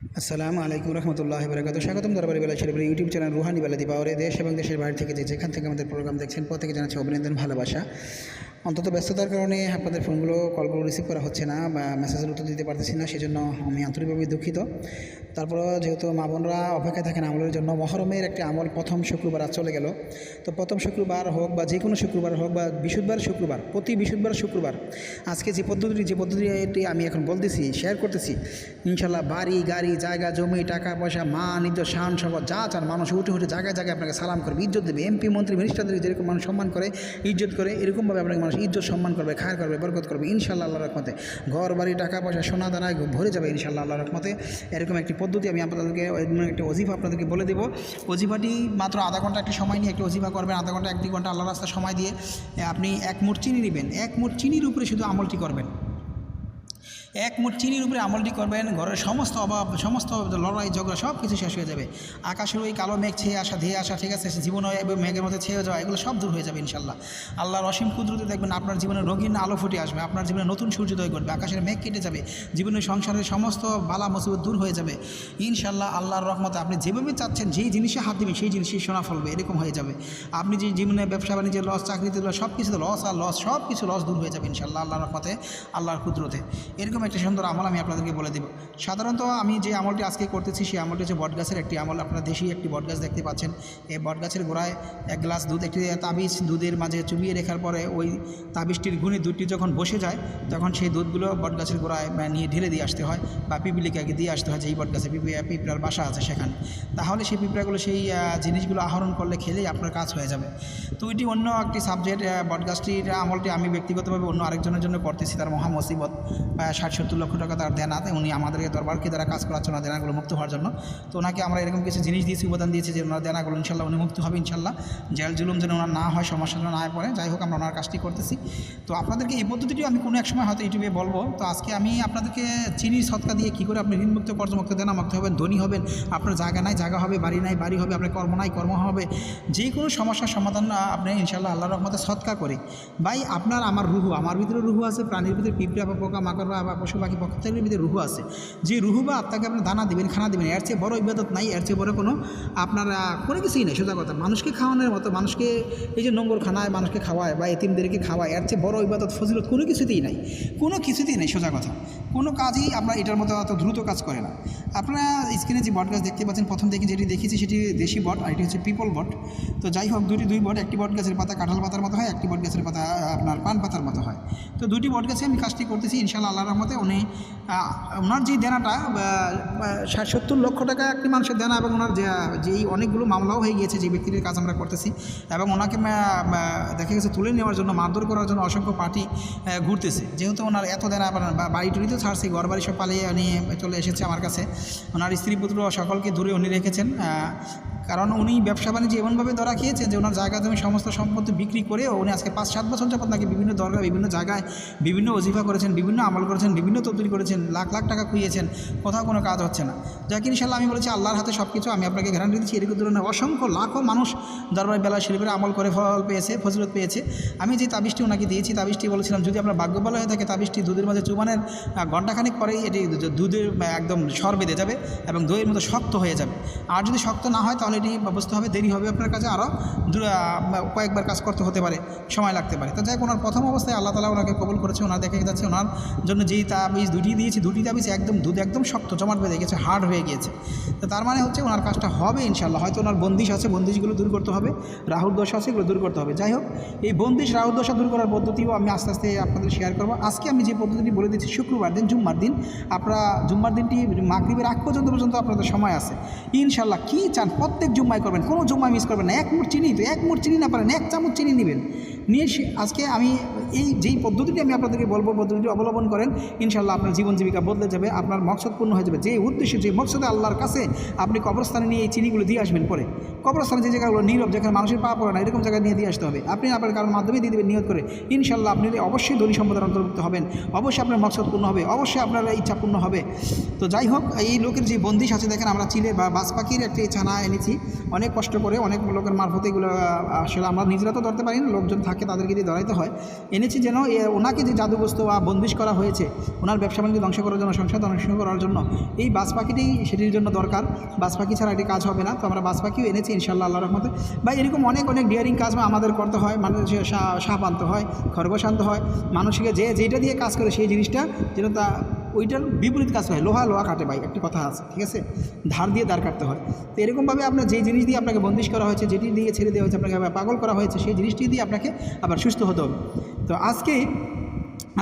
আসসালামু আলাইকুম রহমতুল্লাহ বরকাত স্বাগতম দরবারি বেলা শরীফের ইউটিউব চ্যানেল রুহানি বেলা দিবাওরে দেশ এবং দেশের বাইরে থেকে যেখান থেকে আমাদের প্রোগ্রাম দেখছেন, প্রত্যেকে জানাচ্ছি অভিনন্দন, ভালোবাসা। অন্তত ব্যস্ততার কারণে আপনাদের ফোনগুলো কলগুলো রিসিভ করা হচ্ছে না বা মেসেজের উত্তর দিতে পারতেছি না, সেজন্য আমি আন্তরিকভাবে দুঃখিত। তারপরে যেহেতু মা বোনরা অপেক্ষায় থাকেন আমলের জন্য, মহরমের একটি আমল প্রথম শুক্রবার আজ চলে গেল। তো প্রথম শুক্রবার হোক বা যে কোনো শুক্রবার হোক বা বিশুদ্ধবার শুক্রবার, প্রতি বিশুদ্ধবার শুক্রবার, আজকে যে পদ্ধতিটি যে পদ্ধতিটি আমি এখন বলতেছি শেয়ার করতেছি ইনশাল্লাহ বাড়ি, গাড়ি, জায়গা, জমি, টাকা, পয়সা মা নিজ শান সব যা চান মানুষ উঠে উঠে জায়গায় জায়গায় আপনাকে সালাম করবে, ইজ্জত দেবে এমপি মন্ত্রী মিনিস্টারদের যেরকম মানুষ সম্মান করে, ইজ্জত করে, এরকমভাবে আপনাকে মানুষ ইজ্জত সম্মান করবে, খায়ের করবে, বরকত করবে ইনশাল্লাহ আল্লাহ রহমতে। ঘর, বাড়ি, টাকা পয়সা, সোনা দানায় ভরে যাবে ইনশাল্লাহ আল্লাহ রহমতে। এরকম একটি পদ্ধতি আমি আপনাদেরকে একটি অজিফা আপনাদেরকে বলে দেবো। অজিফাটি মাত্র আধা ঘণ্টা একটি সময় নিয়ে একটি অজিফা করবেন, আধা ঘণ্টা, এক, দুই ঘণ্টা আল্লাহ রাস্তা সময় দিয়ে আপনি এক মোট চিনি নেবেন। এক মোট চিনির উপরে শুধু আমলটি করবেন। এক মুঠ চিনির উপরে আমলটি করবেন, ঘরের সমস্ত অভাব, সমস্ত লড়াই, ঝগড়া সব কিছু শেষ হয়ে যাবে। আকাশের ওই কালো মেঘ ছেয়ে আসা, ধেয়ে আসা, ঠিক আছে জীবন মেঘের মধ্যে ছেয়ে যাওয়া, এগুলো সব দূর হয়ে যাবে ইনশাল্লাহ। আল্লাহর অসীম কুদরতে দেখবেন আপনার জীবনে রঙিন আলো ফুটে আসবে, আপনার জীবনে নতুন সূর্যোদয় ঘটবে, আকাশের মেঘ কেটে যাবে, জীবনের সংসারের সমস্ত বালা মুসিবত দূর হয়ে যাবে। ইনশাল্লাহ আল্লাহর রহমতে আপনি যেভাবে চাচ্ছেন, যেই জিনিসে হাত দিবেন, সেই জিনিসই সোনা ফলবে, এরকম হয়ে যাবে। আপনি যে জীবনে ব্যবসা বাণিজ্যের লস, চাকরিতে লস সব কিছুতে লস আর লস সব কিছু লস দূর হয়ে যাবে ইনশাল্লাহ আল্লাহর রহমতে, আল্লাহর কুদরতে। এরকম একটা সুন্দর আমল আমি আপনাদেরকে বলে দেব। সাধারণত আমি যে আমলটি আজকে করতেছি, সেই আমলটি হচ্ছে বটগাছের একটি আমল। আপনারা দেশি একটি বটগাছ দেখতে পাচ্ছেন। এই বটগাছের গোড়ায় এক গ্লাস দুধ, একটি তাবিজ দুধের মাঝে চুবিয়ে রেখার পরে ওই তাবিজটির গুণে দুধটি যখন বসে যায়, তখন সেই দুধগুলো বটগাছের গোড়ায় নিয়ে ঢেলে দিয়ে আসতে হয় বা পিপিলিকাকে দিয়ে আসতে হয় যে এই বটগাছে পিঁপড়ার বাসা আছে সেখানে। তাহলে সেই পিঁপড়াগুলো, সেই জিনিসগুলো আহরণ করলে খেলেই আপনার কাজ হয়ে যাবে। তো এটি অন্য একটি সাবজেক্ট বটগাছটির আমলটি আমি ব্যক্তিগতভাবে অন্য আরেকজনের জন্য করতেছি, তার মহা মুসিবত প্রায় ষাট সত্তর লক্ষ টাকা তার দেনাতে উনি আমাদেরকে দরবারকে দ্বারা কাজ করাচ্ছেন ওনার দেনাগুলো মুক্ত হওয়ার জন্য। তো ওনাকে আমরা এরকম কিছু জিনিস দিয়েছি উপাদান দিয়েছি যে ওনার দেনাগুলো ইনশাল্লাহ উনি মুক্ত হবে ইনশাল্লাহ। জেল জুলুম যেন ওনার না হয়, সমস্যা যেন না পড়ে, যাই হোক আমরা ওনার কাজটি করতেছি। তো আপনাদেরকে এই পদ্ধতিটিও আমি কোনো এক সময় হয়তো ইউটিউবে বলব। তো আজকে আমি আপনাদেরকে চিনির সৎকা দিয়ে কী করে আপনি ঋণমুক্ত কর্মমুক্ত দেনামুক্ত হবেন, ধনী হবেন, আপনার জায়গা নাই, জায়গা হবে, বাড়ি নাই, বাড়ি হবে, আপনার কর্ম নাই, কর্ম হবে, যে কোনো সমস্যার সমাধান আপনি ইনশাল্লাহ আল্লাহ রহমতে সৎকা করে। ভাই, আপনার, আমার রুহু, আমার ভিতরে রুহু আছে, প্রাণীর ভিতরে পিঁপড়া বা পোকা, মাকড়, বা পশু পাখি প্রত্যেকের ভিতরে রুহু আছে। যে রুহু বা আত্মাকে আপনি দানা দিবেন, খানা দিবেন, এর চেয়ে বড় ইবাদত নাই, এর চেয়ে বড় কোনো আপনার কোনো কিছুই নেই, সোজা কথা। মানুষকে খাওয়ানোর মতো, মানুষকে এই যে নোংর খানায় মানুষকে খাওয়ায় বা এতিমদেরকে খাওয়ায়, এর চেয়ে বড় ইবাদত, ফজিলত কোনো কিছুতেই নাই। কোনো কিছুতেই নেই, সোজা কথা। কোনো কাজই আপনার এটার মতো অত দ্রুত কাজ করে না। আপনারা স্ক্রিনে যে বট গাছ দেখতে পাচ্ছেন, প্রথম থেকে যেটি দেখেছি সেটি দেশি বট, আর এটি হচ্ছে পিপল বট। তো যাই হোক, দুটি, দুই বট, একটি বট গাছের পাতা কাঁঠাল পাতার মতো হয়, একটি বট গাছের পাতা আপনার পান পাতার মতো হয়। তো দুটি বট গাছে আমি কাজটি করতেছি ইনশাল্লাহ আল্লাহ রহমতে উনি ওনার যে দেনাটা সত্তর লক্ষ টাকা একটি মানুষের দেনা এবং ওনার যেই অনেকগুলো মামলাও হয়ে গিয়েছে, যে ব্যক্তিটির কাজ আমরা করতেছি এবং ওনাকে দেখা গেছে তুলে নেওয়ার জন্য, মারধর করার জন্য অসংখ্য পার্টি ঘুরতেছে। যেহেতু ওনার এত দেনা বাড়ি টুড়ি তো ছাড়ছে, ঘর বাড়ি সব পালিয়ে উনি চলে এসেছে আমার কাছে। ওনার স্ত্রী পুত্র সকলকে দূরে উনি রেখেছেন কারণ উনি ব্যবসা বাণিজ্য এমনভাবে ধরা খেয়েছেন যে ওনার জায়গা জমি সমস্ত সম্পত্তি বিক্রি করেও উনি আজকে পাঁচ সাত বছর যাবত নাকি বিভিন্ন দরগা বিভিন্ন জায়গায় বিভিন্ন অজিফা করেছেন, বিভিন্ন আমল করেছেন, বিভিন্ন তবদিল করেছেন, লাখ লাখ টাকা খুইয়েছেন, কোথাও কোনো কাজ হচ্ছে না। যাকে ইনশাল্লাহ আমি বলেছি আল্লাহর হাতে সব কিছু আমি আপনাকে গ্যারান্টি দিচ্ছি এরকম ধরনের অসংখ্য লাখো মানুষ দরবার বেলা শরীফের আমল করে ফল পেয়েছে, ফজিলত পেয়েছে। আমি যে তাবিজটি ওনাকে দিয়েছি, তাবিজটি বলেছিলাম, যদি আপনার ভাগ্য হয়ে থাকে, তাবিজটি দুধের মাঝে চুবানের ঘণ্টাখানিক পরেই এটি দুধের একদম সর বেঁধে যাবে এবং দইয়ের মতো শক্ত হয়ে যাবে। আর যদি শক্ত না হয়, তাহলে এটি বুঝতে হবে দেরি হবে আপনার কাছে আরও কয়েকবার কাজ করতে হতে পারে, সময় লাগতে পারে। তো যাই হোক, ওনার প্রথম অবস্থায় আল্লাহ তালা ওনাকে কবল করেছে, ওনার দেখা যাচ্ছে ওনার জন্য যেই তাবিজ দুটি দিয়েছি, দুটি তাবিজ একদম দুধ একদম শক্ত, জমাট বেঁধে গেছে, হার্ড হয়ে গিয়েছে। তো তার মানে হচ্ছে ওনার কাজটা হবে ইনশাল্লাহ হয়তো ওনার বন্দিশ আছে, বন্দিশগুলো দূর করতে হবে, রাহুল দশা আছে, এগুলো দূর করতে হবে। যাই হোক, এই বন্দিশ, রাহুল দশা দূর করার পদ্ধতিও আমি আস্তে আস্তে আপনাদের শেয়ার করব। আজকে আমি যে পদ্ধতিটি বলে দিচ্ছি, শুক্রবার দিন, জুম্মার দিন, আপনারা জুম্মার দিনটি মাগরীবের আগ পর্যন্ত পর্যন্ত আপনাদের সময় আছে। ইনশাল্লাহ কী চান? প্রত্যেক জুম্মায় করবেন, কোনো জুম্মায় মিস করবেন না। এক মুঠ চিনি তো, এক মুঠ চিনি না পারেন, এক চামচ চিনি নেবেন নিয়ে আজকে আমি এই যেই পদ্ধতিটি আমি আপনাদেরকে বলব, পদ্ধতিটি অবলম্বন করেন ইনশাল্লাহ আপনার জীবন জীবিকা বদলে যাবে, আপনার মকসদ পূর্ণ হয়ে যাবে। যে উদ্দেশ্যে যে মকসদে আল্লাহর কাছে আপনি কবরস্থানে নিয়ে এই চিনিগুলো দিয়ে আসবেন পরে। কবরস্থানে যে জায়গাগুলো নীরব, যেখানে মানুষের পা পড়ে না, এরকম জায়গায় নিয়ে দিয়ে আসতে হবে। আপনি আপনার কারোর মাধ্যমে দিয়ে দেবেন নিয়োগ করে। ইনশাল্লাহ আপনি অবশ্যই ধনী সম্পদের অন্তর্ভুক্ত হবেন, অবশ্যই আপনার মকসদ পূর্ণ হবে, অবশ্যই আপনার ইচ্ছা পূর্ণ হবে। তো যাই হোক, এই লোকের যে বন্দিশ আছে, দেখেন আমরা চিলে বা বাস পাখির একটি ছানা এনেছি। অনেক কষ্ট করে অনেক লোকের মারফত এগুলো আসলে আমরা নিজেরা তো ধরতে পারি না, লোকজন থাকে। থাকে তাদেরকে দিয়ে ধরাইতে হয়। এনেছি যেন ওনাকে যে জাদুগ্রস্ত বা বন্দিশ করা হয়েছে, ওনার ব্যবসা বাণিজ্য ধ্বংস করার জন্য, সংসার ধ্বংস করার জন্য, এই বাস পাখিটি সেটির জন্য দরকার। বাস পাখি ছাড়া এটি কাজ হবে না। তো আমরা বাস পাখিও এনেছি ইনশাল্লাহ আল্লাহ রহমতে। বা এরকম অনেক অনেক ডিয়ারিং কাজ আমাদের করতে হয়। মানুষের সাপ আনতে হয়, খরগোশ আনতে হয়। মানুষকে যে যেটা দিয়ে কাজ করে সেই জিনিসটা যেন তা ওইটার বিপরীত কাজ হয়, লোহা লোহা কাটে ভাই, একটি কথা আছে, ঠিক আছে? ধার দিয়ে দাঁড় কাটতে হয়। তো এরকমভাবে আপনার যে জিনিস দিয়ে আপনাকে বন্দিশ করা হয়েছে, যেটি দিয়ে ছেড়ে দেওয়া হয়েছে, আপনাকে পাগল করা হয়েছে, সেই জিনিসটি দিয়ে আপনাকে আবার সুস্থ হতে হবে। তো আজকে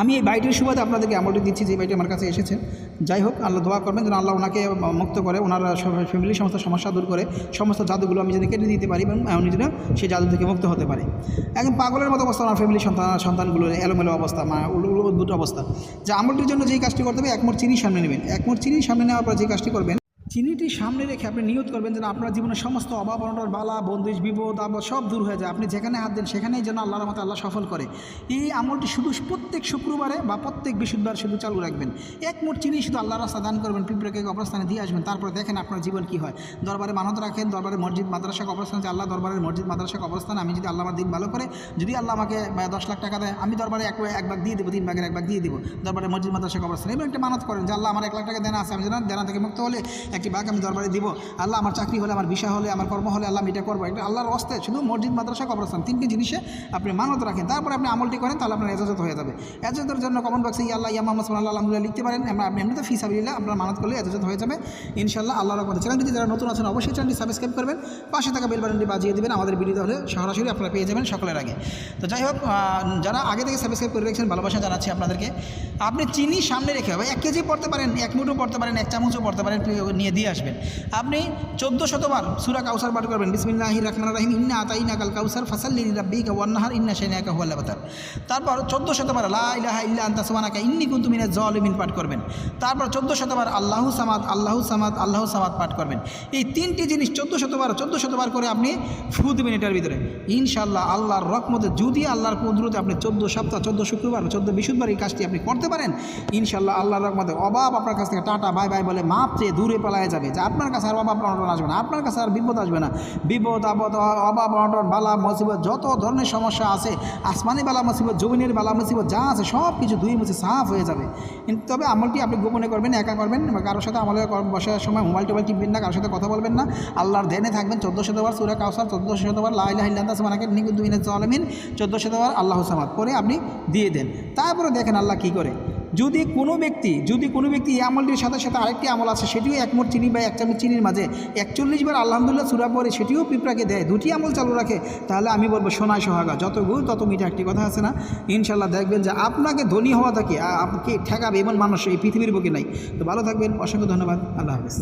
আমি এই বাইটির সুবাদে আপনাদেরকে আমলটি দিচ্ছি যে বাইটি আমার কাছে এসেছে। যাই হোক, আল্লাহ দোয়া করবেন যেন আল্লাহ ওনাকে মুক্ত করে, ওনার ফ্যামিলির সমস্ত সমস্যা দূর করে, সমস্ত জাদুগুলো আমি যদি কেটে দিতে পারি এবং যেন সেই জাদু থেকে মুক্ত হতে পারে। একদম পাগলের মতো অবস্থা ওনার ফ্যামিলির সন্তান, সন্তানগুলোর এলোমেলো অবস্থা মা উদ্ভুত অবস্থা। যে আমলটির জন্য যেই কাজটি করতে হবে, এক মোট চিনি সামনে নেবেন। এক মোট চিনি সামনে নেওয়ার পর যে কাজটি করবেন চিনিটি সামনে রেখে আপনি নিয়ত করবেন যেন আপনার জীবনের সমস্ত অভাব, অনটন, বালা, বন্দিশ, বিপদ, আপদ সব দূর হয়ে যায়। আপনি যেখানে হাত দেন সেখানেই যেন আল্লাহর মতো আল্লাহ সফল করে। এই আমলটি শুধু প্রত্যেক শুক্রবারে বা প্রত্যেক বৃহস্পতিবার শুধু চালু রাখবেন। এক মোট চিনি শুধু আল্লাহর রাস্তা দান করবেন, পিঁপড়েকে অবস্থানে দিয়ে আসবেন, তারপরে দেখেন আপনার জীবন কী হয়। দরবারে মানত রাখেন, দরবারে মসজিদ, মাদ্রাসা অবস্থান আল্লাহ দরবারের মসজিদ, মাদ্রাসা অবস্থান আমি যদি আল্লাহ আমার দিন ভালো করে, যদি আল্লাহ আমাকে দশ লাখ টাকা দেয়, আমি দরবারে এক এক ভাগ দিয়ে দেবো, তিন ভাগের এক ভাগ দিয়ে দেবো। দরবারে মসজিদ, মাদ্রাসা অবস্থান এবং একটা মানত করেন যে আল্লাহ আমার এক লাখ টাকা দেনা আছে, আমি যেন দেনা থেকে মুক্ত হলে একটি ভাগ আমি দরবারে দিব। আল্লাহ, আমার চাকরি হলে, আমার বিষয় হলে, আমার কর্ম হলে আল্লাহ আমি এটা করব। এটা আল্লাহর অস্তে শুধু মসজিদ, মাদ্রাসা, কবরস্থান, তিনটি জিনিসে আপনি মানত রাখেন। তারপরে আপনি আমলটি করেন, তাহলে আপনার এজাজত হয়ে যাবে। এজাজতের জন্য কমন বক্সে ইয়া আল্লাহ, ইয়া মোহাম্মদ সাল্লাহ আলহামদুলিল্লাহ লিখতে পারেন। আমরা, আপনি এমনিতে ফি সাবিল্লাহ আপনার মানত করলে এজাজত হয়ে যাবে। ইনশাল্লাহ আল্লাহ রহমতে। যদি যারা নতুন আছেন, অবশ্যই চ্যানেলটি সাবস্ক্রাইব করবেন। পাশে থাকা বেল বাটনটি বাজিয়ে দেবেন। আমাদের ভিডিও হলে সরাসরি আপনারা পেয়ে যাবেন সকলের আগে। তো যাই হোক যারা আগে থেকে সাবস্ক্রাইব করে রেখেছেন, ভালোবাসা জানাচ্ছি আপনাদেরকে। আপনি চিনি সামনে রেখে হবে। এক কেজি পড়তে পারেন, এক মুঠো পড়তে পারেন, এক চামচও পড়তে পারেন নিয়ে দিয়ে আসবেন। আপনি চোদ্দ শতবার সুরা কাউসার পাঠ করবেন, বিসমিল্লাহির রহমান রাহিম, ইন্না আতাইনা কাল কাউসার, ফাসাল্লি রাব্বিকা ওয়ান্নাহার ইন্না শাইনাকা হুয়াল আবতার। তারপর চোদ্দ শতবার লা ইলাহা ইল্লা আনতা সুবহানাকা ইন্নী কুনতু মিনাজ জালিমিন পাঠ করবেন। তারপর চোদ্দ শতবার আল্লাহু সামাদ আল্লাহু সামাদ আল্লাহু সামাদ পাঠ করবেন। এই তিনটি জিনিস চোদ্দ শতবার চোদ্দ শতবার করে আপনি ফু দেবেন এটার ভিতরে। ইনশাআল্লাহ আল্লাহর রকমতে যদি আল্লাহর কুদরতে আপনি চোদ্দ সপ্তাহ, চোদ্দ শুক্রবার, চোদ্দ বৃহস্পতিবার এই কাজটি আপনি করতে পারেন, ইনশাআল্লাহ আল্লাহর রকমতে অভাব আপনার কাছ থেকে টাটা, বাই বাই বলে মাপ চেয়ে দূরে পালায় যাবে যে আপনার কাছে আর অভাব অনটন আসবে না, আপনার কাছে আর বিপদ আসবে না। বিপদ, আপদ, অভাব, অনটন, বালা, মুসিবত, যত ধরনের সমস্যা আছে, আসমানি বালা, মুসিবত জমিনের বালা, মুসিবত, যা আছে, সব কিছু ধুয়ে মুছে সাফ হয়ে যাবে। কিন্তু তবে আমলটি আপনি গোপনে করবেন, একা করবেন, বা কারোর সাথে আমলে বসার সময় মোবাইল টোবাইল টিপবেন না, কারোর সাথে কথা বলবেন না। আল্লাহর ধ্যানে থাকবেন চোদ্দ শতবার সুরা কাউসার চোদ্দ শতবার লাইলা হিল্লান্দাস মানাকে নিকুদ্দু মিনাজ আলমিন চোদ্দ শতবার আল্লাহ সামাদ পরে আপনি দিয়ে দেন। তারপরে দেখেন আল্লাহ কী করে? যদি কোনো ব্যক্তি, যদি কোনো ব্যক্তি এই আমলটির সাথে সাথে আরেকটি আমল আছে, সেটিও এক মোট চিনি বা এক চামচ চিনির মাঝে একচল্লিশ বার আলহামদুলিল্লাহ সুরা পরে সেটিও পিঁপড়াকে দেয়, দুটি আমল চালু রাখে, তাহলে আমি বলব সোনায় সোহাগা। যত গুণ, তত মিঠা একটি কথা আছে না? ইনশাল্লাহ দেখবেন যে আপনাকে ধনী হওয়া থাকে আপনাকে ঠেকাবে এমন মানুষ এই পৃথিবীর বুকে নাই। তো ভালো থাকবেন, অসংখ্য ধন্যবাদ, আল্লাহ হাফিজ।